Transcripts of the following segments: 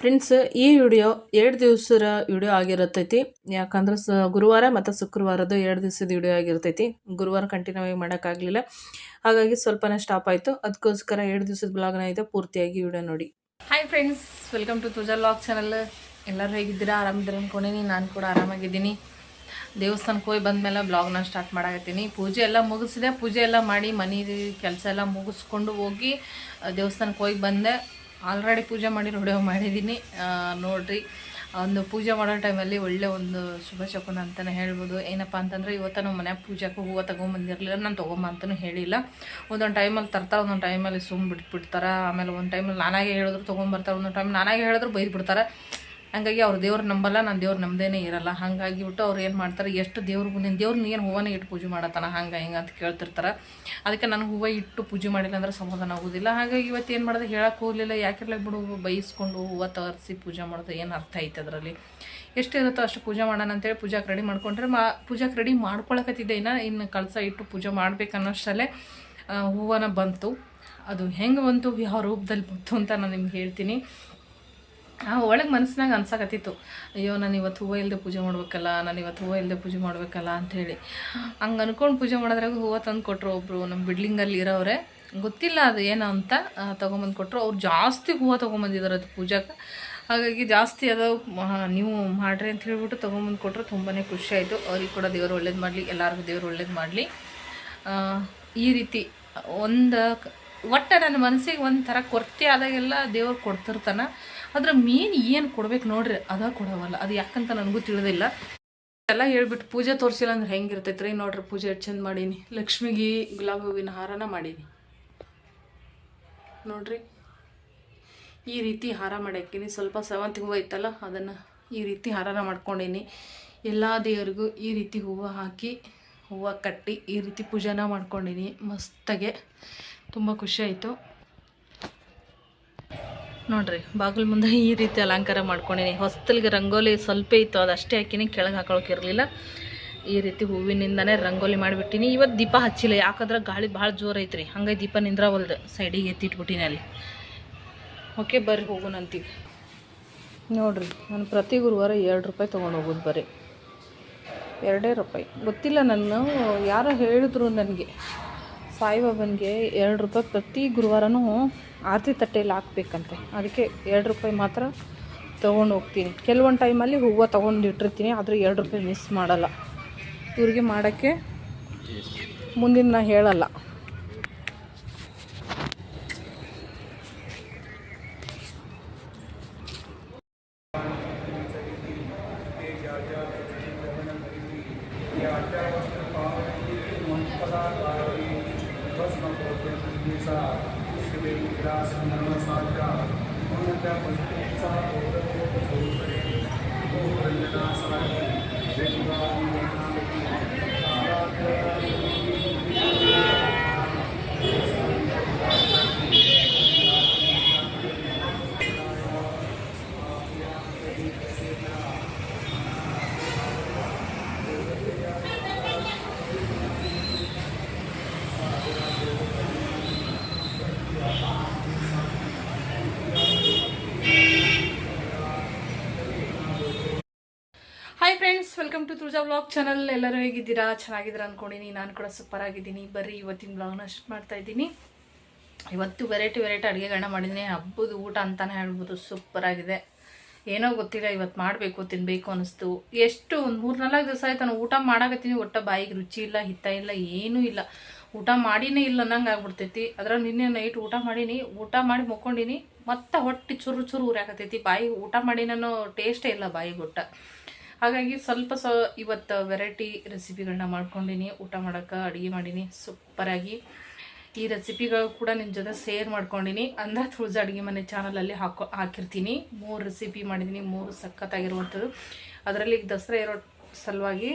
Friends, ಈ video ಎರಡು ದಿವಸದ ವಿಡಿಯೋ ಆಗಿರತೈತಿ. ಯಾಕಂದ್ರೆ ಸ ಗುರುವಾರ ಮತ್ತು ಶುಕ್ರವಾರದ ಎರಡು ದಿವಸದ ವಿಡಿಯೋ ಆಗಿರ್ತೈತಿ. ಗುರುವಾರ ಕಂಟಿನ್ಯೂ ಆಗಿ ಮಾಡೋಕ್ಕಾಗಲಿಲ್ಲ. ಹಾಗಾಗಿ ಸ್ವಲ್ಪನೇ ಸ್ಟಾಪ್ ಆಯಿತು. ಅದಕ್ಕೋಸ್ಕರ ಎರಡು ದಿವಸದ ಬ್ಲಾಗ್ನ ಇದೆ ಪೂರ್ತಿಯಾಗಿ ವಿಡಿಯೋ ನೋಡಿ. Hi friends welcome to Tuja log channel ಎಲ್ಲರೂ ಹೇಗಿದ್ದೀರಾ? ಆರಾಮಿದ್ದೀರ ಅಂದ್ಕೊಂಡೀನಿ ನಾನು ಕೂಡ ಆರಾಮಾಗಿದ್ದೀನಿ. ದೇವಸ್ಥಾನಕ್ಕೆ ಹೋಗಿ ಬಂದಮೇಲೆ ಬ್ಲಾಗ್ನ ಸ್ಟಾರ್ಟ್ ಮಾಡಾಕತ್ತೀನಿ. ಪೂಜೆ ಎಲ್ಲ ಮುಗಿಸಿದೆ. ಪೂಜೆ ಎಲ್ಲ ಮಾಡಿ ಮನೆ ಕೆಲಸ ಎಲ್ಲ ಮುಗಿಸ್ಕೊಂಡು ಹೋಗಿ ದೇವಸ್ಥಾನಕ್ಕೆ ಹೋಗಿ ಬಂದೆ. ಆಲ್ರೆಡಿ ಪೂಜೆ ಮಾಡಿ ವಿಡಿಯೋ ಮಾಡಿದ್ದೀನಿ. ನೋಡಿರಿ, ಒಂದು ಪೂಜೆ ಮಾಡೋ ಟೈಮಲ್ಲಿ ಒಳ್ಳೆ ಒಂದು ಶುಭ ಶಕುನ ಅಂತಲೇ ಹೇಳ್ಬೋದು. ಏನಪ್ಪ ಅಂತಂದರೆ, ಇವತ್ತು ನಾವು ಮನ್ಯಾಗ ಪೂಜೆಗೆ ಹೂವು ತೊಗೊಂಬಂದಿರಲಿಲ್ಲ ನಾನು ತೊಗೊಂಬ ಅಂತಲೂ ಹೇಳಿಲ್ಲ. ಒಂದೊಂದು ಟೈಮಲ್ಲಿ ತರ್ತಾರೆ, ಒಂದೊಂದು ಟೈಮಲ್ಲಿ ಸುಮ್ಮ ಬಿಟ್ಬಿಡ್ತಾರೆ. ಆಮೇಲೆ ಒಂದು ಟೈಮಲ್ಲಿ ನಾನಾಗೆ ಹೇಳಿದ್ರು ತೊಗೊಂಬರ್ತಾರೆ ಒಂದೊಂದು ಟೈಮ್ ನಾನಾಗೆ ಹೇಳಿದ್ರು ಬೈದು ಬಿಡ್ತಾರೆ ಹಂಗಾಗಿ ಅವ್ರು ದೇವ್ರು ನಂಬಲ್ಲ, ನಾನು ದೇವ್ರು ನಂಬದೇನೆ ಇರಲ್ಲ. ಹಾಗಾಗಿ ಬಿಟ್ಟು ಅವ್ರು ಏನು ಮಾಡ್ತಾರೆ, ಎಷ್ಟು ದೇವ್ರಿಗೆ ನಿನ್ನ ದೇವ್ರನ್ನ ಏನು ಹೂವನ ಇಟ್ಟು ಪೂಜೆ ಮಾಡತ್ತಾನ, ಹಂಗೆ ಹಿಂಗೆ ಅಂತ ಕೇಳ್ತಿರ್ತಾರೆ. ಅದಕ್ಕೆ ನಾನು ಹೂವು ಇಟ್ಟು ಪೂಜೆ ಮಾಡಿಲ್ಲ ಅಂದ್ರೆ ಸಮಾಧಾನ ಆಗೋದಿಲ್ಲ. ಹಾಗಾಗಿ ಇವತ್ತು ಏನು ಮಾಡಿದೆ ಹೇಳಕ್ಕೆ ಹೋಗಲಿಲ್ಲ. ಯಾಕಿರಲ್ಲ ಬಿಡು ಬೈಸ್ಕೊಂಡು ಹೂವು ತರಿಸಿ ಪೂಜೆ ಮಾಡೋದು ಏನು ಅರ್ಥ ಐತೆ ಅದರಲ್ಲಿ. ಎಷ್ಟು ಇರುತ್ತೋ ಅಷ್ಟು ಪೂಜೆ ಮಾಡೋಣ ಅಂತೇಳಿ ಪೂಜಾಕ್ಕೆ ರೆಡಿ ಮಾಡ್ಕೊಂಡ್ರೆ ಮಾ ಪೂಜಾಕ್ಕೆ ರೆಡಿ ಮಾಡ್ಕೊಳಕತ್ತಿದ್ದೆ. ಇನ್ನು ಇನ್ನು ಕಳಸ ಇಟ್ಟು ಪೂಜೆ ಮಾಡ್ಬೇಕನ್ನೋಷ್ಟಲ್ಲೇ ಹೂವನ ಬಂತು. ಅದು ಹೆಂಗೆ ಬಂತು, ಯಾವ ರೂಪದಲ್ಲಿ ಬಂತು ಅಂತ ನಾನು ನಿಮ್ಗೆ ಹೇಳ್ತೀನಿ. ಒಳಗೆ ಮನಸ್ಸಿನಾಗ ಅನ್ಸಕತ್ತಿತ್ತು. ಅಯ್ಯೋ, ನಾನು ಇವತ್ತು ಹೂವು ಇಲ್ಲದೆ ಪೂಜೆ ಮಾಡ್ಬೇಕಲ್ಲ, ನಾನು ಇವತ್ತು ಹೂವು ಇಲ್ಲದೆ ಪೂಜೆ ಮಾಡ್ಬೇಕಲ್ಲ ಅಂಥೇಳಿ ಹಂಗೆ ಅಂದ್ಕೊಂಡು ಪೂಜೆ ಮಾಡೋದ್ರಾಗ ಹೂವು ತಂದು ಕೊಟ್ಟರು ಒಬ್ಬರು ನಮ್ಮ ಬಿಡ್ಲಿಂಗಲ್ಲಿ ಇರೋರೆ ಗೊತ್ತಿಲ್ಲ ಅದು ಏನು ಅಂತ ತೊಗೊಂಬಂದು ಕೊಟ್ಟರು ಅವ್ರು ಜಾಸ್ತಿ ಹೂವು ತೊಗೊಂಬಂದಿದ್ದಾರೆ ಅದು ಪೂಜಾಕ್ಕೆ ಹಾಗಾಗಿ ಜಾಸ್ತಿ ಅದು ನೀವು ಮಾಡ್ರಿ ಅಂತ ಹೇಳ್ಬಿಟ್ಟು ತೊಗೊಂಬಂದು ಕೊಟ್ಟರು ತುಂಬಾ ಖುಷಿ ಆಯಿತು. ಅವ್ರಿಗೆ ಕೂಡ ದೇವರು ಒಳ್ಳೇದು ಮಾಡಲಿ, ಎಲ್ಲರಿಗೂ ದೇವರು ಒಳ್ಳೇದು ಮಾಡಲಿ. ಈ ರೀತಿ ಒಂದು ಒಟ್ಟು ನನ್ನ ಮನಸ್ಸಿಗೆ ಒಂಥರ ಕೊರತೆ ಆದಾಗೆಲ್ಲ ದೇವ್ರು ಕೊಡ್ತಿರ್ತಾನ. ಅದ್ರ ಮೇನ್ ಏನು ಕೊಡ್ಬೇಕು ನೋಡ್ರಿ, ಅದ ಕೊಡವಲ್ಲ. ಅದು ಯಾಕಂತ ನನಗೂ ತಿಳಿದಿಲ್ಲ. ಎಲ್ಲ ಹೇಳ್ಬಿಟ್ಟು ಪೂಜೆ ತೋರಿಸಿಲ್ಲ ಅಂದ್ರೆ ಹೆಂಗಿರ್ತೈತೆ ರೀ ನೋಡ್ರಿ ಪೂಜೆ ಎಷ್ಟು ಚಂದ ಮಾಡೀನಿ. ಲಕ್ಷ್ಮಿಗೆ ಗುಲಾಬಿ ಹೂವಿನ ಹಾರನ ಮಾಡೀನಿ. ನೋಡ್ರಿ, ಈ ರೀತಿ ಹಾರ ಮಾಡಾಕಿನಿ ಸ್ವಲ್ಪ ಸೇವಂತಿಗೆ ಹೂವು ಐತಲ್ಲ, ಅದನ್ನು ಈ ರೀತಿ ಹಾರನ ಮಾಡ್ಕೊಂಡೀನಿ. ಎಲ್ಲ ದೇವರಿಗೂ ಈ ರೀತಿ ಹೂವು ಹಾಕಿ, ಹೂವು ಕಟ್ಟಿ ಈ ರೀತಿ ಪೂಜೆನ ಮಾಡ್ಕೊಂಡೀನಿ. ಮಸ್ತಾಗೆ. ತುಂಬ ಖುಷಿ ಆಯಿತು. ನೋಡ್ರಿ, ಬಾಗಿಲು ಮುಂದೆ ಈ ರೀತಿ ಅಲಂಕಾರ ಮಾಡ್ಕೊಂಡಿನಿ. ಹೊಸ್ತಲಿಗೆ ರಂಗೋಲಿ ಸ್ವಲ್ಪ ಇತ್ತು, ಅದು ಅಷ್ಟೇ ಹಾಕಿನಿ, ಕೆಳಗೆ ಹಾಕೊಳಕ್ಕೆ ಇರಲಿಲ್ಲ. ಈ ರೀತಿ ಹೂವಿನಿಂದನೇ ರಂಗೋಲಿ ಮಾಡಿಬಿಟ್ಟಿನಿ. ಇವತ್ತು ದೀಪ ಹಚ್ಚಿಲ್ಲ, ಯಾಕಂದ್ರೆ ಗಾಳಿ ಭಾಳ ಜೋರು ಐತ್ರಿ. ಹಂಗಾಗಿ ದೀಪ ನಿಂದ್ರವಲ್ದು, ಸೈಡಿಗೆ ಎತ್ತಿಟ್ಬಿಟ್ಟಿನಿ ಅಲ್ಲಿ. ಓಕೆ, ಬರ್ರಿ ಹೋಗೋಣಂತೀವಿ ನೋಡ್ರಿ, ನಾನು ಪ್ರತಿ ಗುರುವಾರ ಎರಡು ರೂಪಾಯಿ ತೊಗೊಂಡು ಹೋಗೋದು ಬರ್ರಿ ಎರಡೇ ರೂಪಾಯಿ. ಗೊತ್ತಿಲ್ಲ ನಾನು ಯಾರೋ ಹೇಳಿದ್ರು ನನಗೆ. ಸಾಯಿಬಾಬನಿಗೆ ಎರಡು ರೂಪಾಯಿ ಪ್ರತಿ ಗುರುವಾರನೂ ಆರತಿ ತಟ್ಟೆಯಲ್ಲಿ ಹಾಕ್ಬೇಕಂತೆ. ಅದಕ್ಕೆ ಎರಡು ರೂಪಾಯಿ ಮಾತ್ರ ತೊಗೊಂಡು ಹೋಗ್ತೀನಿ. ಕೆಲವೊಂದು ಟೈಮಲ್ಲಿ ಹೂವು ತೊಗೊಂಡು ಇಟ್ಟಿರ್ತೀನಿ ಆದರೆ ಎರಡು ರೂಪಾಯಿ ಮಿಸ್ ಮಾಡಲ್ಲ. ಇವ್ರಿಗೆ ಮಾಡೋಕ್ಕೆ ಮುಂದಿನ ನಾ ಹೇಳಲ್ಲ. Hi friends welcome to Tulaja blog channel ಎಲ್ಲರೂ ಹೇಗಿದ್ದೀರಾ? ಚೆನ್ನಾಗಿದ್ದೀರಾ ಅಂದ್ಕೊಂಡಿನಿ ನಾನು ಕೂಡ ಸೂಪರ್ ಆಗಿದ್ದೀನಿ. ಬರ್ರಿ, ಇವತ್ತಿನ ಬ್ಲಾಗ್ನ ಶೂಟ್ ಮಾಡ್ತಾ ಇದ್ದೀನಿ. ಇವತ್ತು ವೆರೈಟಿ ವೆರೈಟಿ ಅಡುಗೆಗಳನ್ನ ಮಾಡಿದ್ದೀನಿ ಹಬ್ಬದ ಊಟ ಅಂತಲೇ ಹೇಳ್ಬೋದು. ಸೂಪರ್ ಆಗಿದೆ. ಏನೋ ಗೊತ್ತಿಲ್ಲ ಇವತ್ತು ಮಾಡಬೇಕು ತಿನ್ನಬೇಕು ಅನ್ನಿಸ್ತು ಎಷ್ಟು ಒಂದು ಮೂರು ನಾಲ್ಕು ದಿವಸ ಆಯ್ತು ನಾನು ಊಟ ಮಾಡಾಕತ್ತೀನಿ. ಒಟ್ಟ ಬಾಯಿಗೆ ರುಚಿ ಇಲ್ಲ, ಹಿತ ಇಲ್ಲ, ಏನೂ ಇಲ್ಲ. ಊಟ ಮಾಡಿನೇ ಇಲ್ಲ ಅನ್ನಂಗೆ ಆಗ್ಬಿಡ್ತೈತಿ. ನಿನ್ನೆ ನೈಟ್ ಊಟ ಮಾಡೀನಿ. ಊಟ ಮಾಡಿ ಮುಕ್ಕೊಂಡಿನಿ. ಮತ್ತೆ ಹೊಟ್ಟೆ ಚುರು ಚುರು ಉರಿಯಾಕತ್ತೈತಿ ಬಾಯಿ ಊಟ ಮಾಡಿ ನಾನು ಟೇಸ್ಟೇ ಇಲ್ಲ ಊಟ ಹಾಗಾಗಿ ಸ್ವಲ್ಪ ಸ ಇವತ್ತು ವೆರೈಟಿ ರೆಸಿಪಿಗಳನ್ನ ಮಾಡ್ಕೊಂಡಿನಿ. ಊಟ ಮಾಡೋಕೆ ಅಡುಗೆ ಮಾಡೀನಿ. ಸೂಪರಾಗಿ ಈ ರೆಸಿಪಿಗಳು ಕೂಡ ನಿಮ್ಮ ಜೊತೆ ಶೇರ್ ಮಾಡ್ಕೊಂಡಿನಿ. ಅಂದ್ರೆ ತುಳಜ ಅಡುಗೆ ಮನೆ ಚಾನಲಲ್ಲಿ ಹಾಕೋ, ಹಾಕಿರ್ತೀನಿ. ಮೂರು ರೆಸಿಪಿ ಮಾಡಿದ್ದೀನಿ ಮೂರು ಸಖತ್ತಾಗಿರುವಂಥದ್ದು. ಅದರಲ್ಲಿ ಈಗ ದಸರಾ ಇರೋ ಸಲುವಾಗಿ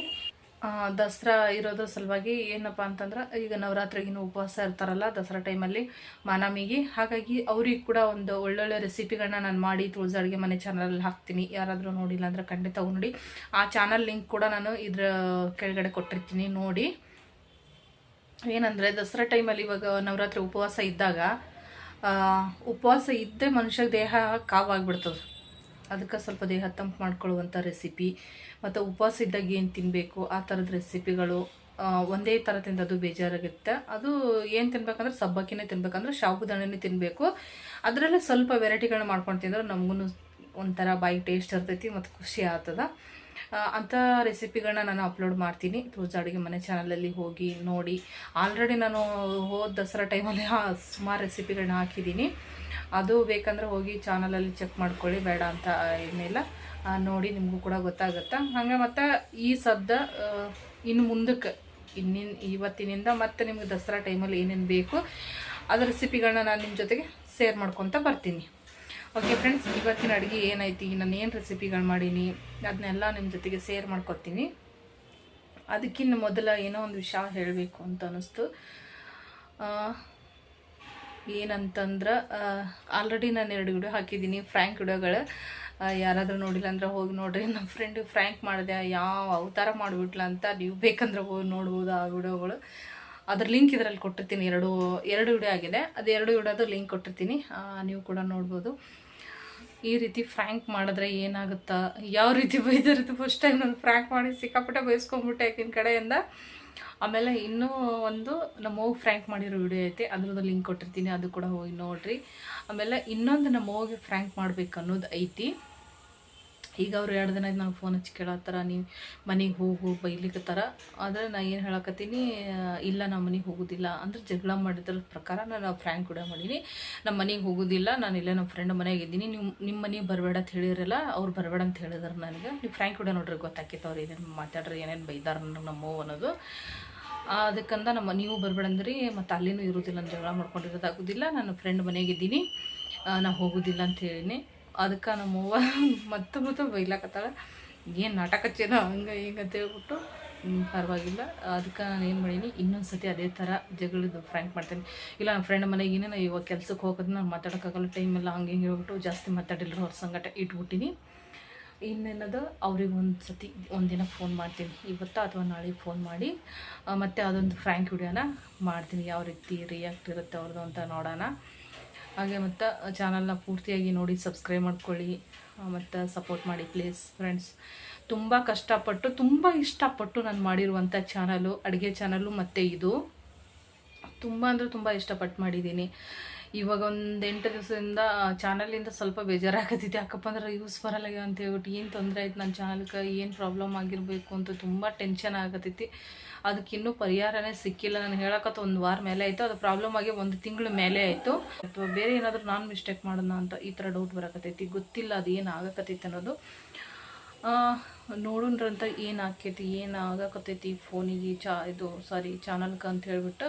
ದಸರಾ ಇರೋದ್ರ ಸಲುವಾಗಿ ಏನಪ್ಪ ಅಂತಂದ್ರೆ, ಈಗ ನವರಾತ್ರಿಗಿನ ಉಪವಾಸ ಇರ್ತಾರಲ್ಲ ದಸರಾ ಟೈಮಲ್ಲಿ ಮಾನಮಿಗೆ. ಹಾಗಾಗಿ ಅವ್ರಿಗೆ ಕೂಡ ಒಂದು ಒಳ್ಳೊಳ್ಳೆ ರೆಸಿಪಿಗಳನ್ನ ನಾನು ಮಾಡಿ ತುಳಸಿ ಅಡುಗೆ ಮನೆ ಚಾನಲಲ್ಲಿ ಹಾಕ್ತೀನಿ. ಯಾರಾದರೂ ನೋಡಿಲ್ಲ ಅಂದರೆ ಖಂಡಿತ ನೋಡಿ ಆ ಚಾನಲ್ ಲಿಂಕ್ ಕೂಡ ನಾನು ಇದ್ರ ಕೆಳಗಡೆ ಕೊಟ್ಟಿರ್ತೀನಿ, ನೋಡಿ. ಏನಂದರೆ, ದಸರಾ ಟೈಮಲ್ಲಿ ಇವಾಗ ನವರಾತ್ರಿ ಉಪವಾಸ ಇದ್ದಾಗ ಉಪವಾಸ ಇದ್ದೇ ಮನುಷ್ಯ ದೇಹ ಕಾವಾಗ್ಬಿಡ್ತದೆ ಅದಕ್ಕೆ ಸ್ವಲ್ಪ ದೇಹ ತಂಪು ಮಾಡ್ಕೊಳ್ಳುವಂಥ ರೆಸಿಪಿ ಮತ್ತು ಉಪವಾಸ ಇದ್ದಾಗ ಏನು ತಿನ್ನಬೇಕು ಆ ಥರದ ರೆಸಿಪಿಗಳು ಒಂದೇ ಥರ ತಿಂದದು ಬೇಜಾರಾಗುತ್ತೆ. ಅದು ಏನು ತಿನ್ಬೇಕಂದ್ರೆ ಸಬ್ಬಕ್ಕಿನೇ ತಿನ್ಬೇಕಂದ್ರೆ ಶಾವುದಾಣಿನೇ ತಿನ್ನಬೇಕು ಅದರಲ್ಲೇ ಸ್ವಲ್ಪ ವೆರೈಟಿಗಳನ್ನ ಮಾಡ್ಕೊಂಡು ತಿಂದ್ರೆ ನಮಗೂ ಒಂಥರ ಬಾಯಿ ಟೇಸ್ಟ್ ಇರ್ತೈತಿ ಮತ್ತು ಖುಷಿ ಆಗ್ತದ. ಅಂಥ ರೆಸಿಪಿಗಳನ್ನ ನಾನು ಅಪ್ಲೋಡ್ ಮಾಡ್ತೀನಿ. ತುಳಜಾ ಅಡುಗೆ ಮನೆ ಚಾನಲಲ್ಲಿ ಹೋಗಿ ನೋಡಿ. ಆಲ್ರೆಡಿ ನಾನು ಹೋದ ದಸರಾ ಟೈಮಲ್ಲಿ ಸುಮಾರು ರೆಸಿಪಿಗಳನ್ನ ಹಾಕಿದ್ದೀನಿ. ಅದು ಬೇಕಂದ್ರೆ ಹೋಗಿ ಚಾನಲಲ್ಲಿ ಚೆಕ್ ಮಾಡ್ಕೊಳ್ಳಿ, ಬೇಡ ಅಂತ ಏನಿಲ್ಲ ನೋಡಿ ನಿಮಗೂ ಕೂಡ ಗೊತ್ತಾಗುತ್ತೆ? ಹಾಗೆ ಮತ್ತು ಈ ಸದ್ದ ಇನ್ನು ಮುಂದಕ್ಕೆ, ಇನ್ನಿನ್, ಇವತ್ತಿನಿಂದ ಮತ್ತೆ ನಿಮ್ಗೆ ದಸರಾ ಟೈಮಲ್ಲಿ ಏನೇನು ಬೇಕು ಅದು ರೆಸಿಪಿಗಳನ್ನ ನಾನು ನಿಮ್ಮ ಜೊತೆಗೆ ಶೇರ್ ಮಾಡ್ಕೊತ ಬರ್ತೀನಿ. ಓಕೆ ಫ್ರೆಂಡ್ಸ್ ಇವತ್ತಿನ ಅಡುಗೆ ಏನೈತಿ? ನಾನು ಏನು ರೆಸಿಪಿಗಳು ಮಾಡೀನಿ? ಅದನ್ನೆಲ್ಲ ನಿಮ್ಮ ಜೊತೆಗೆ ಶೇರ್ ಮಾಡ್ಕೊತೀನಿ ಅದಕ್ಕಿಂತ ಮೊದಲ ಏನೋ ಒಂದು ವಿಷಯ ಹೇಳಬೇಕು ಅಂತ ಅನ್ನಿಸ್ತು ಏನಂತಂದ್ರೆ ಆಲ್ರೆಡಿ ನಾನು ಎರಡು ವಿಡಿಯೋ ಹಾಕಿದ್ದೀನಿ ಫ್ರ್ಯಾಂಕ್ ವಿಡಿಯೋಗಳು ಯಾರಾದರೂ ನೋಡಿಲ್ಲ ಅಂದ್ರೆ ಹೋಗಿ ನೋಡಿರಿ. ನಮ್ಮ ಫ್ರೆಂಡ್ ಫ್ರ್ಯಾಂಕ್ ಮಾಡಿದೆ, ಯಾವ ಅವತಾರ ಮಾಡಿಬಿಟ್ಲ ಅಂತ ನೀವು ಬೇಕಂದ್ರೆ ಹೋಗಿ ನೋಡ್ಬೋದು ಆ ವಿಡಿಯೋಗಳು ಅದ್ರ ಲಿಂಕ್ ಇದರಲ್ಲಿ ಕೊಟ್ಟಿರ್ತೀನಿ, ಎರಡು ಎರಡು ವಿಡಿಯೋ ಆಗಿದೆ. ಅದು ಎರಡು ವಿಡಿಯೋದು ಲಿಂಕ್ ಕೊಟ್ಟಿರ್ತೀನಿ. ನೀವು ಕೂಡ ನೋಡ್ಬೋದು. ಈ ರೀತಿ ಫ್ರ್ಯಾಂಕ್ ಮಾಡಿದ್ರೆ ಏನಾಗುತ್ತಾ? ಯಾವ ರೀತಿ ಬೈದಿರುತ್ತೆ ಫಸ್ಟ್ ಟೈಮ್ ನಾನು ಫ್ರ್ಯಾಂಕ್ ಮಾಡಿ ಸಿಕ್ಕಾಪಟ್ಟೆ ಬೈಸ್ಕೊಂಡ್ಬಿಟ್ಟೆ ಆಕಿನ ಕಡೆಯಿಂದ. ಆಮೇಲೆ ಇನ್ನೂ ಒಂದು ನಮ್ಮ ಹೋಗಿ ಫ್ರ್ಯಾಂಕ್ ಮಾಡಿರೋ ವಿಡಿಯೋ ಐತೆ. ಅದ್ರದ್ದು ಲಿಂಕ್ ಕೊಟ್ಟಿರ್ತೀನಿ. ಅದು ಕೂಡ ಹೋಗಿ ನೋಡಿರಿ. ಆಮೇಲೆ ಇನ್ನೊಂದು ನಮ್ಮ ಹೋಗಿ ಫ್ರ್ಯಾಂಕ್ ಮಾಡ್ಬೇಕು ಅನ್ನೋದು ಐತಿ. ಈಗ ಅವ್ರು ಎರಡು ದಿನ ನನಗೆ ಫೋನ್ ಹಚ್ಚಿ ಕೇಳತ್ತಾರ ನೀವು ಮನೆಗೆ ಹೋಗು ಬೈಲಿಕ್ಕತ್ತಾರ ಆದರೆ ನಾ ಏನು ಹೇಳಕತ್ತೀನಿ ಇಲ್ಲ ನಮ್ಮ ಮನೆಗೆ ಹೋಗೋದಿಲ್ಲ ಅಂದ್ರೆ ಜಗಳ ಮಾಡಿದ್ರ ಪ್ರಕಾರ ನಾನು ಫ್ರ್ಯಾಂಕ್ ಕೂಡ ಮಾಡೀನಿ. ನಮ್ಮ ಮನೆಗೆ ಹೋಗೋದಿಲ್ಲ, ನಾನು ಇಲ್ಲೇ ನಮ್ಮ ಫ್ರೆಂಡ್ ಮನೆಗೆ ಇದ್ದೀನಿ. ನೀವು ನಿಮ್ಮ ಮನೆಗೆ ಬರಬೇಡ ಅಂತ ಹೇಳಿರಲ್ಲ, ಅವ್ರು ಬರಬೇಡ ಅಂತ ಹೇಳಿದ್ರು ನನಗೆ. ನೀವು ಫ್ರ್ಯಾಂಕ್ ಕೂಡ ನೋಡ್ರಿ ಗೊತ್ತಾಕಿತ್ತು ಅವ್ರು ಏನೇನು ಮಾತಾಡ್ರಿ, ಏನೇನು ಬೈದಾರ ನನಗೆ ಅನ್ನೋದು. ಅದಕ್ಕಂದ ನಮ್ಮ ನೀವು ಬರಬೇಡ ಅಂದ್ರಿ, ಮತ್ತು ಅಲ್ಲಿನೂ ಇರೋದಿಲ್ಲ ಅಂತ ಜಗಳ ಮಾಡ್ಕೊಂಡಿರೋದಾಗೋದಿಲ್ಲ ನಾನು ಫ್ರೆಂಡ್ ಮನೆಗಿದ್ದೀನಿ ನಾ ಹೋಗೋದಿಲ್ಲ ಅಂತ ಹೇಳಿನಿ. ಅದಕ್ಕೆ ನಮ್ಮವ್ವ ಮತ್ತೆ ಮತ್ತೆ ಬೈಲಾಕತ್ತಾಳ. ಏನು ನಾಟಕ ಹಚ್ಚೇನೋ ಹಂಗೆ ಹಿಂಗೆ ಅಂತ ಹೇಳ್ಬಿಟ್ಟು ಪರವಾಗಿಲ್ಲ. ಅದಕ್ಕೆ ನಾನು ಏನು ಮಾಡೀನಿ ಇನ್ನೊಂದು ಸತಿ ಅದೇ ಥರ ಜಗಳದ್ದು ಫ್ರ್ಯಾಂಕ್ ಮಾಡ್ತೀನಿ. ಇಲ್ಲ ನನ್ನ ಫ್ರೆಂಡ್ ಮನೆಗೆ ಏನೇನೋ ಇವಾಗ ಕೆಲ್ಸಕ್ಕೆ ಹೋಗೋದು ನಾನು ಮಾತಾಡೋಕ್ಕಾಗಲ್ಲ ಟೈಮೆಲ್ಲ ಹಂಗೆ ಹಿಂಗೆ ಹೇಳ್ಬಿಟ್ಟು ಜಾಸ್ತಿ ಮಾತಾಡಿಲ್ಲ ಅವ್ರ ಸಂಗಟ ಇಟ್ಬಿಟ್ಟಿನಿ. ಇನ್ನೇನದು, ಅವ್ರಿಗೆ ಒಂದು ಸತಿ ಒಂದಿನ ಫೋನ್ ಮಾಡ್ತೀನಿ. ಇವತ್ತು ಅಥವಾ ನಾಳೆ ಫೋನ್ ಮಾಡಿ ಮತ್ತೆ ಅದೊಂದು ಫ್ರ್ಯಾಂಕ್ ವಿಡಿಯೋನ ಮಾಡ್ತೀನಿ. ಯಾವ ರೀತಿ ರಿಯಾಕ್ಟ್ ಇರುತ್ತೆ ಅವ್ರದ್ದು ಅಂತ ನೋಡೋಣ. ಹಾಗೆ ಮತ್ತು ಚಾನಲ್ನ ಪೂರ್ತಿಯಾಗಿ ನೋಡಿ ಸಬ್ಸ್ಕ್ರೈಬ್ ಮಾಡ್ಕೊಳ್ಳಿ ಮತ್ತು ಸಪೋರ್ಟ್ ಮಾಡಿ ಪ್ಲೀಸ್ ಫ್ರೆಂಡ್ಸ್ ತುಂಬ ಕಷ್ಟಪಟ್ಟು, ತುಂಬ ಇಷ್ಟಪಟ್ಟು ನಾನು ಮಾಡಿರುವಂಥ ಚಾನಲು ಅಡುಗೆ ಚಾನಲು ಮತ್ತು ಇದು. ತುಂಬ ಅಂದರೆ ತುಂಬ ಇಷ್ಟಪಟ್ಟು ಮಾಡಿದ್ದೀನಿ. ಇವಾಗ ಒಂದು ಎಂಟು ದಿವಸದಿಂದ ಚಾನಲಿಂದ ಸ್ವಲ್ಪ ಬೇಜಾರಾಗತ್ತಿದೆ. ಯಾಕಪ್ಪ ಅಂದ್ರೆ ಯೂಸ್ ಬರಲ್ಲ ಅಂತ ಹೇಳ್ಬಿಟ್ಟು ಏನು ತೊಂದರೆ ಆಯ್ತು ನನ್ನ ಚಾನಲ್ಗೆ ಏನು ಪ್ರಾಬ್ಲಮ್ ಆಗಿರಬೇಕು ಅಂತ ತುಂಬ ಟೆನ್ಷನ್ ಆಗತ್ತೈತಿ ಅದಕ್ಕೆ ಇನ್ನೂ ಪರಿಹಾರನೇ ಸಿಕ್ಕಿಲ್ಲ. ನಾನು ಹೇಳಕತ್ತ ಒಂದು ವಾರ ಮೇಲೆ ಆಯಿತು. ಅದು ಪ್ರಾಬ್ಲಮ್ ಆಗಿ ಒಂದು ತಿಂಗಳ ಮೇಲೆ ಆಯಿತು. ಅಥವಾ ಬೇರೆ ಏನಾದರೂ ನಾನು ಮಿಸ್ಟೇಕ್ ಮಾಡೋಣ ಅಂತ ಈ ಥರ ಡೌಟ್ ಬರಕತ್ತೈತಿ. ಗೊತ್ತಿಲ್ಲ ಅದು ಏನು ಆಗಕತ್ತೈತಿ ಅನ್ನೋದು. ನೋಡೋಣ್ರಂತ ಏನು ಆಕೈತಿ? ಏನು ಆಗಕತ್ತೈತಿ? ಫೋನಿಗೆ ಚಾ, ಇದು ಸಾರಿ ಚಾನಲ್ಗೆ ಅಂತ ಹೇಳ್ಬಿಟ್ಟು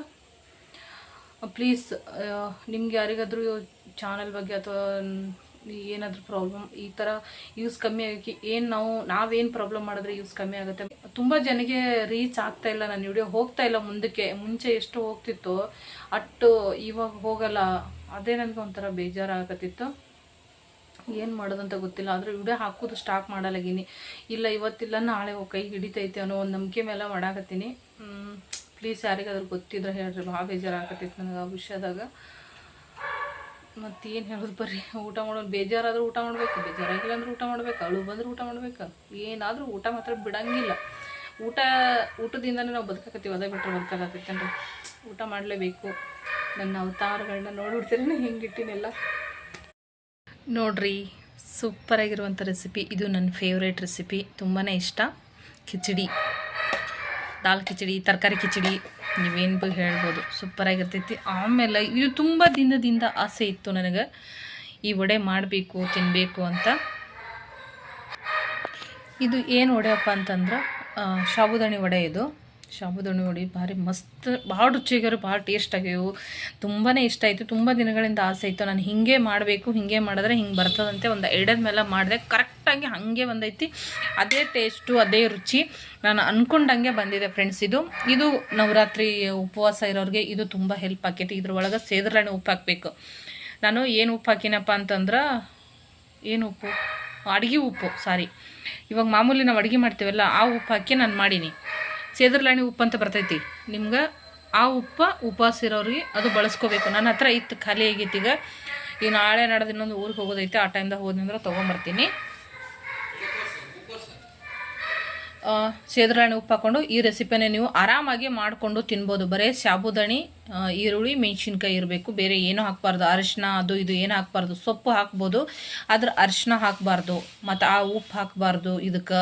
ಪ್ಲೀಸ್ ನಿಮ್ಗೆ ಯಾರಿಗಾದರೂ ಚಾನಲ್ ಬಗ್ಗೆ ಅಥವಾ ಏನಾದರೂ ಪ್ರಾಬ್ಲಮ್ ಈ ಥರ ಯೂಸ್ ಕಮ್ಮಿ ಆಗಿ ಏನು ನಾವು, ನಾವೇನು ಪ್ರಾಬ್ಲಮ್ ಮಾಡಿದ್ರೆ ಯೂಸ್ ಕಮ್ಮಿ ಆಗುತ್ತೆ. ತುಂಬ ಜನಕ್ಕೆ ರೀಚ್ ಆಗ್ತಾ ಇಲ್ಲ ನನ್ನ ವಿಡಿಯೋ ಹೋಗ್ತಾ ಇಲ್ಲ ಮುಂದಕ್ಕೆ, ಮುಂಚೆ ಎಷ್ಟು ಹೋಗ್ತಿತ್ತು ಅಟ್ಟು ಇವಾಗ ಹೋಗಲ್ಲ. ಅದೇ ನನಗೆ ಒಂಥರ ಬೇಜಾರಾಗತ್ತಿತ್ತು ಏನು ಮಾಡೋದಂತ ಗೊತ್ತಿಲ್ಲ, ಆದರೆ ವಿಡಿಯೋ ಹಾಕೋದು ಸ್ಟಾಕ್ ಮಾಡಲಾಗೀನಿ ಇಲ್ಲ, ಇವತ್ತಿಲ್ಲ, ನಾಳೆ ಕೈ ಹಿಡಿತೈತೆ ಅನ್ನೋ ಒಂದು ನಂಬಿಕೆ ಮೇಲೆ ಮಾಡಾಕತ್ತೀನಿ. ಪ್ಲೀಸ್ ಯಾರಿಗಾದ್ರೂ ಗೊತ್ತಿದ್ರೆ ಹೇಳ್ರಿ, ಭಾಳ ಬೇಜಾರಾಗತ್ತೈತೆ ನನಗೆ ಆ ವಿಷಯದಾಗ. ಮತ್ತೇನು ಹೇಳೋದು ಬರ್ರಿ, ಊಟ ಮಾಡೋದು ಬೇಜಾರಾದ್ರೂ ಊಟ ಮಾಡಬೇಕು, ಬೇಜಾರಾಗಿಲ್ಲ ಅಂದ್ರೆ ಊಟ ಮಾಡ್ಬೇಕು, ಅಳು ಬಂದ್ರೆ ಊಟ ಮಾಡ್ಬೇಕು. ಏನಾದರೂ ಊಟ ಮಾತ್ರ ಬಿಡಂಗಿಲ್ಲ. ಊಟ, ಊಟದಿಂದನೇ ನಾವು ಬದುಕಾಕತ್ತೀವಿ, ಅದೇ ಬಿಟ್ಟರೆ ಬದುಕಾಗತ್ತೈತೇನ್ರಿ ಊಟ ಮಾಡಲೇಬೇಕು. ನನ್ನ ಅವತಾರಗಳನ್ನ ನೋಡ್ಬಿಡ್ತೀರಿ ಹೆಂಗಿಟ್ಟಿನೆಲ್ಲ. ನೋಡ್ರಿ ಸೂಪರಾಗಿರುವಂಥ ರೆಸಿಪಿ ಇದು ನನ್ನ ಫೇವ್ರೇಟ್ ರೆಸಿಪಿ ತುಂಬಾ ಇಷ್ಟ. ಕಿಚಡಿ. ದಾಲ್ ಕಿಚಡಿ, ತರಕಾರಿ ಕಿಚಡಿ, ನೀವೇನು ಬಗ್ಗೆ ಹೇಳ್ಬೋದು. ಸೂಪರಾಗಿರ್ತೈತಿ ಆಮೇಲೆ ಇದು ತುಂಬ ದಿನದಿಂದ ಆಸೆ ಇತ್ತು ನನಗೆ. ಈ ವಡೆ ಮಾಡಬೇಕು ತಿನ್ನಬೇಕು ಅಂತ. ಇದು ಏನು ವಡೆಯಪ್ಪ ಅಂತಂದ್ರೆ ಸಾಬುದಾಣಿ ವಡೆ ಇದು. ಸಾಬುದಾಣಿ ವಡೆ ಭಾರಿ ಮಸ್ತ್, ಭಾಳ ರುಚಿಗರು ಭಾಳ ಟೇಸ್ಟ್ ತುಂಬಾ ಇಷ್ಟ ಆಯಿತು. ತುಂಬ ದಿನಗಳಿಂದ ಆಸೆ ಇತ್ತು. ನಾನು ಹೀಗೆ ಮಾಡಬೇಕು, ಹೀಗೆ ಮಾಡಿದ್ರೆ ಹಿಂಗೆ ಬರ್ತದಂತೆ ಒಂದು ಎರಡದ ಮೇಲೆ ಮಾಡಿದೆ ಕರೆಕ್ಟಾಗಿ ಹಾಗೆ ಬಂದೈತಿ. ಅದೇ ಟೇಸ್ಟು ಅದೇ ರುಚಿ. ನಾನು ಅಂದ್ಕೊಂಡಂಗೆ ಬಂದಿದೆ ಫ್ರೆಂಡ್ಸ್ ಇದು. ಇದು ನವರಾತ್ರಿ ಉಪವಾಸ ಇರೋರಿಗೆ ಇದು ತುಂಬ ಹೆಲ್ಪ್ ಆಕೈತಿ. ಇದ್ರೊಳಗೆ ಸೇದ್ರಾಣಿ ಉಪ್ಪು ಹಾಕಬೇಕು. ನಾನು ಏನು ಉಪ್ಪು ಹಾಕಿನಪ್ಪ ಅಂತಂದ್ರೆ, ಏನು ಉಪ್ಪು? ಅಡುಗೆ ಉಪ್ಪು ಸಾರಿ ಇವಾಗ ಮಾಮೂಲಿ ನಾವು ಅಡುಗೆ ಮಾಡ್ತೀವಲ್ಲ, ಆ ಉಪ್ಪು ಹಾಕಿ ನಾನು ಮಾಡೀನಿ. ಸೇದರ್ಲಾಣಿ ಉಪ್ಪು ಅಂತ ಬರ್ತೈತಿ. ನಿಮ್ಗೆ ಆ ಉಪ್ಪ ಉಪವಾಸ ಇರೋರಿಗೆ ಅದು ಬಳಸ್ಕೋಬೇಕು. ನನ್ನ ಹತ್ರ ಇತ್ತು ಖಾಲಿ ಆಗೈತಿ ಈಗ. ಈಗ ನಾಳೆ ನಡೆದು ಇನ್ನೊಂದು ಊರಿಗೆ ಹೋಗೋದೈತೆ. ಆ ಟೈಮ್ದಾಗ ಹೋದ್ನಂದ್ರೆ ತೊಗೊಂಬರ್ತೀನಿ. ಸೇದ್ರಾಣಿ ಉಪ್ಪು ಹಾಕ್ಕೊಂಡು ಈ ರೆಸಿಪಿನೇ ನೀವು ಆರಾಮಾಗಿ ಮಾಡಿಕೊಂಡು ತಿನ್ಬೋದು. ಬರೀ ಸಾಬುದಾಣಿ ಈರುಳ್ಳಿ, ಮೆಣಸಿನ್ಕಾಯಿ ಇರಬೇಕು. ಬೇರೆ ಏನೂ ಹಾಕ್ಬಾರ್ದು. ಅರಿಶಿನ, ಅದು ಇದು ಏನು ಹಾಕ್ಬಾರ್ದು. ಸೊಪ್ಪು ಹಾಕ್ಬೋದು. ಆದ್ರೆ ಅರಿಶಿನ ಹಾಕಬಾರ್ದು. ಮತ್ತು ಆ ಉಪ್ಪು ಹಾಕಬಾರ್ದು. ಇದಕ್ಕೆ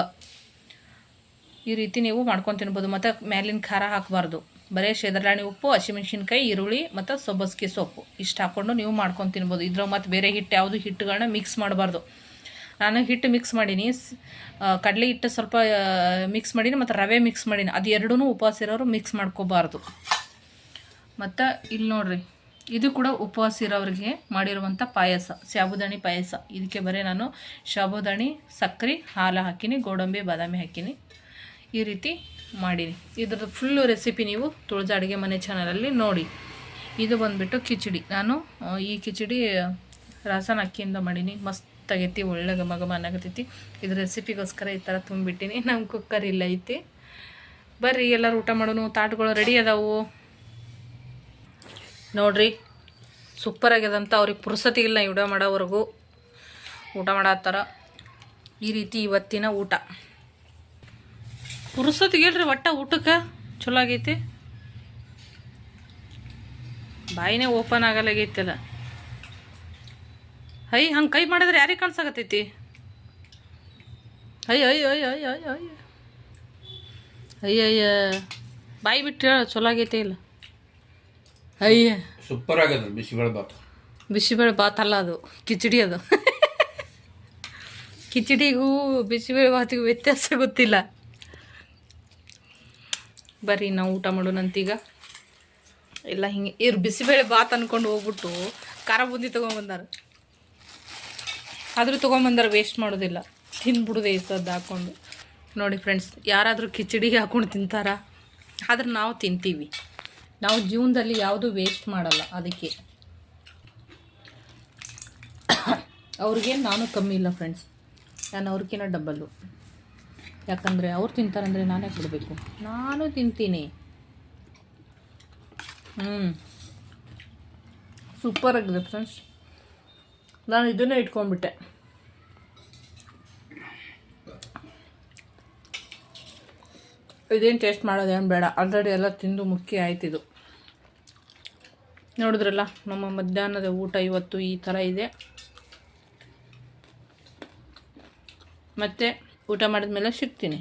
ಈ ರೀತಿ ನೀವು ಮಾಡ್ಕೊಂಡು ತಿನ್ಬೋದು. ಮತ್ತು ಮ್ಯಾಲಿನ ಖಾರ ಹಾಕಬಾರ್ದು. ಬರೀ ಶೇದರ್ಲಾಣಿ ಉಪ್ಪು, ಹಸಿಮೆಣ್ಸಿನ್ಕಾಯಿ, ಈರುಳ್ಳಿ ಮತ್ತು ಸೊಬ್ಬಸ್ಗೆ ಸೊಪ್ಪು. ಇಷ್ಟು ಹಾಕ್ಕೊಂಡು ನೀವು ಮಾಡ್ಕೊಂಡು ತಿನ್ಬೋದು. ಇದ್ರಾಗ ಮತ್ತು ಬೇರೆ ಹಿಟ್ಟು ಯಾವುದು ಹಿಟ್ಟುಗಳನ್ನ ಮಿಕ್ಸ್ ಮಾಡಬಾರ್ದು. ನಾನು ಹಿಟ್ಟು ಮಿಕ್ಸ್ ಮಾಡೀನಿ. ಕಡಲೆ ಹಿಟ್ಟು ಸ್ವಲ್ಪ ಮಿಕ್ಸ್ ಮಾಡೀನಿ ಮತ್ತು ರವೆ ಮಿಕ್ಸ್ ಮಾಡೀನಿ. ಅದು ಎರಡೂ ಉಪವಾಸ ಇರೋರು ಮಿಕ್ಸ್ ಮಾಡ್ಕೋಬಾರ್ದು. ಮತ್ತು ಇಲ್ಲಿ ನೋಡ್ರಿ, ಇದು ಕೂಡ ಉಪವಾಸ ಇರೋರಿಗೆ ಮಾಡಿರುವಂಥ ಪಾಯಸ ಸಾಬುದಾಣಿ ಪಾಯಸ. ಇದಕ್ಕೆ ಬರೀ ನಾನು ಶಾಬುದಾಣಿ ಸಕ್ಕರೆ ಹಾಲು ಹಾಕೀನಿ, ಗೋಡಂಬಿ, ಬಾದಾಮಿ ಹಾಕೀನಿ. ಈ ರೀತಿ ಮಾಡೀನಿ. ಇದ್ರದ್ದು ಫುಲ್ಲು ರೆಸಿಪಿ ನೀವು ತುಳಜ ಅಡುಗೆ ಮನೆ ಚಾನಲಲ್ಲಿ ನೋಡಿ. ಇದು ಬಂದುಬಿಟ್ಟು ಕಿಚಡಿ. ನಾನು ಈ ಕಿಚಡಿ ರಾಸನ ಅಕ್ಕಿಯಿಂದ ಮಾಡೀನಿ. ಮಸ್ತ್ ಆಗೈತಿ ಒಳ್ಳೆ ಘಮ ಘಮ ಅನ್ನಕತ್ತೈತಿ. ಇದು ರೆಸಿಪಿಗೋಸ್ಕರ ಈ ಥರ ತುಂಬಿಟ್ಟಿನಿ. ನಮ್ಮ ಕುಕ್ಕರ್ ಇಲ್ಲ ಐತಿ ಬರ್ರಿ, ಎಲ್ಲರೂ ಊಟ ಮಾಡೋನು. ತಾಟ್ಗಳು ರೆಡಿ ಅದಾವು. ನೋಡ್ರಿ ಸೂಪರ್ ಆಗ್ಯದಂತ ಅವ್ರಿಗೆ ಪುರ್ಸತಿಗಿಲ್ಲ ವಿಡಿಯೋ ಮಾಡೋವರೆಗೂ. ಊಟ ಮಾಡತ್ತಾರ ಈ ರೀತಿ ಇವತ್ತಿನ ಊಟ. ಉರ್ಸೋತಿಗಿಲ್ರಿ ಒಟ್ಟ ಊಟಕ್ಕೆ. ಚಲೋ ಆಗೈತಿ. ಬಾಯಿನೇ ಓಪನ್ ಆಗಲಾಗೈತಲ್ಲ. ಹೈ ಹಂಗೆ ಕೈ ಮಾಡಿದ್ರೆ ಯಾರಿಗೆ ಕಾಣಿಸಾಗತ್ತೈತಿ ಅಯ್ಯ ಅಯ್ಯ ಅಯ್ಯ ಅಯ್ಯ ಅಯ್ಯ ಅಯ್ಯ ಅಯ್ಯ ಬಾಯಿ ಬಿಟ್ಟು ಹೇಳ ಚಲೋ ಆಗೈತೆ ಇಲ್ಲ? ಅಯ್ಯ ಸೂಪರ್ ಆಗದ ಬಿಸಿಬೇಳೆ ಬಾತ್. ಬಿಸಿಬೇಳೆ ಬಾತ್ ಅಲ್ಲ ಅದು. ಕಿಚಡಿ ಅದು. ಕಿಚಡಿಗೂ ಬಿಸಿಬೇಳೆ ಬಾತಿಗೂ ವ್ಯತ್ಯಾಸ ಗೊತ್ತಿಲ್ಲ. ಬರ್ರಿ, ನಾವು ಊಟ ಮಾಡೋಣಂತೀಗ ಎಲ್ಲ ಹಿಂಗೆ, ಇವ್ರು ಬಿಸಿಬೇಳೆ ಬಾತ್ ಅಂದ್ಕೊಂಡು ಹೋಗ್ಬಿಟ್ಟು ಖಾರ ಬೂಂದಿ ತೊಗೊಂಬಂದಾರೆ. ಆದರೂ ತೊಗೊಂಬಂದಾರ ವೇಸ್ಟ್ ಮಾಡೋದಿಲ್ಲ. ತಿಂದ್ಬಿಡುದೆ ಇಸದ್ದು ಹಾಕ್ಕೊಂಡು ನೋಡಿ ಫ್ರೆಂಡ್ಸ್ ಯಾರಾದರೂ ಕಿಚಡಿಗೆ ಹಾಕ್ಕೊಂಡು ತಿಂತಾರ, ಆದ್ರೆ ನಾವು ತಿಂತೀವಿ. ನಾವು ಜೀವನದಲ್ಲಿ ಯಾವುದು ವೇಸ್ಟ್ ಮಾಡಲ್ಲ ಅದಕ್ಕೆ. ಅವ್ರಿಗೆ ನಾನು ಕಮ್ಮಿ ಇಲ್ಲ ಫ್ರೆಂಡ್ಸ್ ನಾನು ಅವ್ರಿಗಿನ್ನ ಡಬ್ಬಲ್ಲು ಯಾಕಂದರೆ ಅವ್ರು ತಿಂತಾರಂದರೆ ನಾನೇ ಕೊಡಬೇಕು ನಾನು ತಿಂತೀನಿ. ಹ್ಞೂ ಸೂಪರ್ ಆಗಿದೆ ಫ್ರೆಂಡ್ಸ್ ನಾನು ಇದನ್ನೇ ಇಟ್ಕೊಂಡ್ಬಿಟ್ಟೆ. ಇದೇನು ಟೇಸ್ಟ್ ಮಾಡೋದೇನು ಬೇಡ. ಆಲ್ರೆಡಿ ಎಲ್ಲ ತಿಂದು ಮುಖ್ಯ ಆಯ್ತಿದು ನೋಡಿದ್ರಲ್ಲ, ನಮ್ಮ ಮಧ್ಯಾಹ್ನದ ಊಟ ಇವತ್ತು ಈ ಥರ ಇದೆ. ಮತ್ತೆ ಊಟ ಮಾಡಿದ್ಮೇಲೆ ಸಿಗ್ತೀನಿ.